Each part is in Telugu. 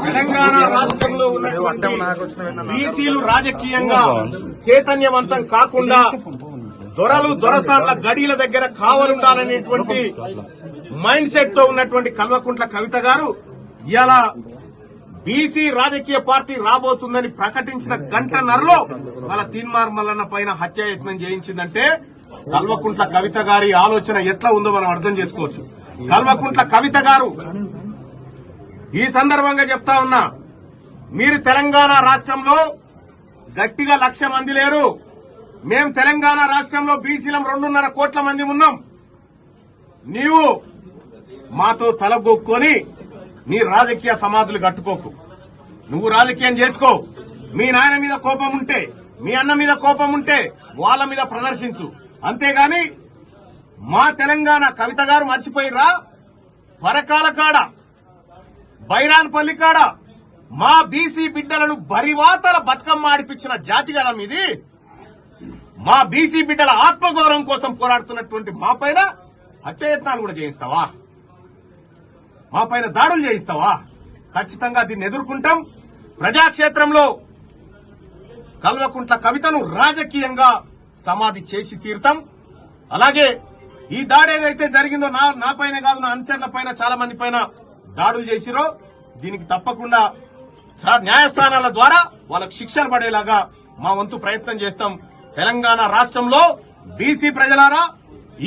తెలంగాణ రాష్ట్రంలో ఉన్న బీసీలు రాజకీయంగా చైతన్యవంతం కాకుండా దొరలు దొరసార్ల గడీల దగ్గర కావలుండాలనేటువంటి మైండ్ సెట్తో ఉన్నటువంటి కల్వకుంట్ల కవిత గారు ఇలా బీసీ రాజకీయ పార్టీ రాబోతుందని ప్రకటించిన గంటన్నరలో వాళ్ళ తీన్మార్ మల్లన్న పైన హత్యాయత్నం చేయించిందంటే కల్వకుంట్ల కవిత గారి ఆలోచన ఎట్లా ఉందో మనం అర్థం చేసుకోవచ్చు. కల్వకుంట్ల కవిత గారు ఈ సందర్భంగా చెప్తా ఉన్నా మీరు తెలంగాణ రాష్ట్రంలో గట్టిగా లక్ష మంది లేరు. మేము తెలంగాణ రాష్ట్రంలో బీసీలం రెండున్నర కోట్ల మంది ఉన్నాం. నీవు మాతో తలగొక్కొని నీ రాజకీయ సమాధులు కట్టుకోకు. నువ్వు రాజకీయం చేసుకో. మీ నాయన మీద కోపం ఉంటే మీ అన్న మీద కోపం ఉంటే వాళ్ళ మీద ప్రదర్శించు. అంతేగాని మా తెలంగాణ కవిత గారు మర్చిపోయిరా పరకాల కాడ బైరాన్పల్లి కాడ మా బీసీ బిడ్డలను బరివాతల బతుకమ్మ ఆడిపించిన జాతి కదా మీది మా బీసీ బిడ్డల ఆత్మగౌరవం కోసం పోరాడుతున్నటువంటి మా పైన హత్యయత్నాలు కూడా చేయిస్తావా? మా పైన దాడులు చేయిస్తావా? ఖచ్చితంగా దీన్ని ఎదుర్కొంటాం. ప్రజాక్షేత్రంలో కల్వకుంట్ల కవితను రాజకీయంగా సమాధి చేసి తీరుతాం. అలాగే ఈ దాడి ఏదైతే జరిగిందో నా నా పైన కాదు నా అనుచరుల పైన చాలా మంది పైన దాడులు చేసిరో దీనికి తప్పకుండా న్యాయస్థానాల ద్వారా వాళ్ళకు శిక్షలు పడేలాగా మా వంతు ప్రయత్నం చేస్తాం. తెలంగాణ రాష్ట్రంలో బీసీ ప్రజలారా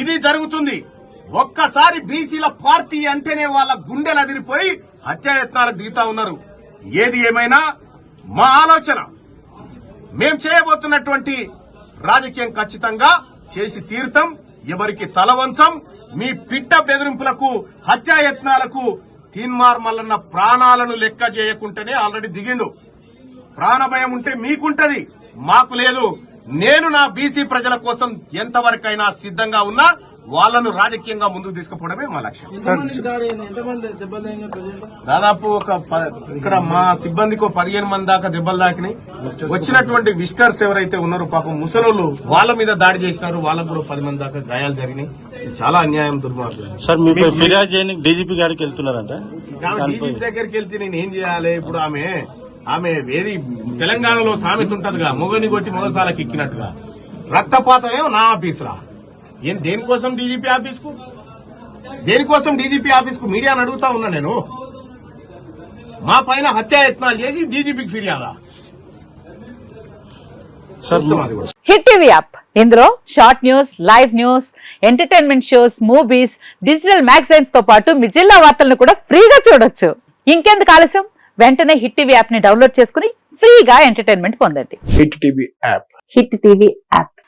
ఇది జరుగుతుంది. ఒక్కసారి బీసీల పార్టీ అంటేనే వాళ్ళ గుండెలు అదిరిపోయి హత్యాయత్నాలకు దిగుతా ఉన్నారు. ఏది ఏమైనా మా ఆలోచన. మేం చేయబోతున్నటువంటి రాజకీయం ఖచ్చితంగా చేసి తీరుతాం. ఎవరికి తలవంచం మీ పిట్ట బెదిరింపులకు హత్యాయత్నాలకు తీన్మార్ మల్లన్న ప్రాణాలను లెక్క చేయకుంటేనే ఆల్రెడీ దిగిండు. ప్రాణభయం ఉంటే మీకుంటది మాకు లేదు. నేను నా బీసీ ప్రజల కోసం ఎంతవరకైనా సిద్ధంగా ఉన్నా వాళ్ళను రాజకీయంగా ముందుకు తీసుకుపోవడమే మా లక్ష్యం. దాదాపు ఒక ప- ఇక్కడ మా సిబ్బందికి పదిహేను మంది దాకా దెబ్బలు దాకినాయి వచ్చినటువంటి విజిటర్స్ ఎవరైతే ఉన్నారో పాపం ముసలోళ్ళు వాళ్ళ మీద దాడి చేసినారు. వాళ్ళకు కూడా పది మంది దాకా గాయాలు జరిగినాయి. ఇది చాలా అన్యాయం దుర్మార్గం. సార్ ఫిర్యాదు చేయడానికి డీజీపీ గారికి వెళ్తున్నారంట? డీజీపీ దగ్గరికి వెళ్తే నేను ఏం చేయాలి? ఇప్పుడు ఆమె ఆమె ఏది తెలంగాణలో సామెత ఉంటదిగా. మొగని కొట్టి మొగసాలకు ఎక్కినట్టుగా. రక్తపాతం ఏమో నా ఆఫీసులా ఏం దేనికోసం డీజీపీ ఆఫీస్కు? దేనికోసం డీజీపీ ఆఫీస్కు? మీడియాని అడుగుతా ఉన్నా నేను. మా పైన హత్యాయత్నాలు చేసి డీజీపీకి ఫిర్యాదా. Hit TV app. ఇందులో short news live news entertainment shows movies digital మ్యాగజైన్స్తో పాటు మీ జిల్లా వార్తలను కూడా ఫ్రీగా చూడొచ్చు. ఇంకెందుకు ఆలస్యం? వెంటనే హిట్ టీవీ యాప్ని డౌన్లోడ్ చేసుకుని ఫ్రీగా ఎంటర్టైన్మెంట్ పొందండి. Hit TV app. Hit TV app.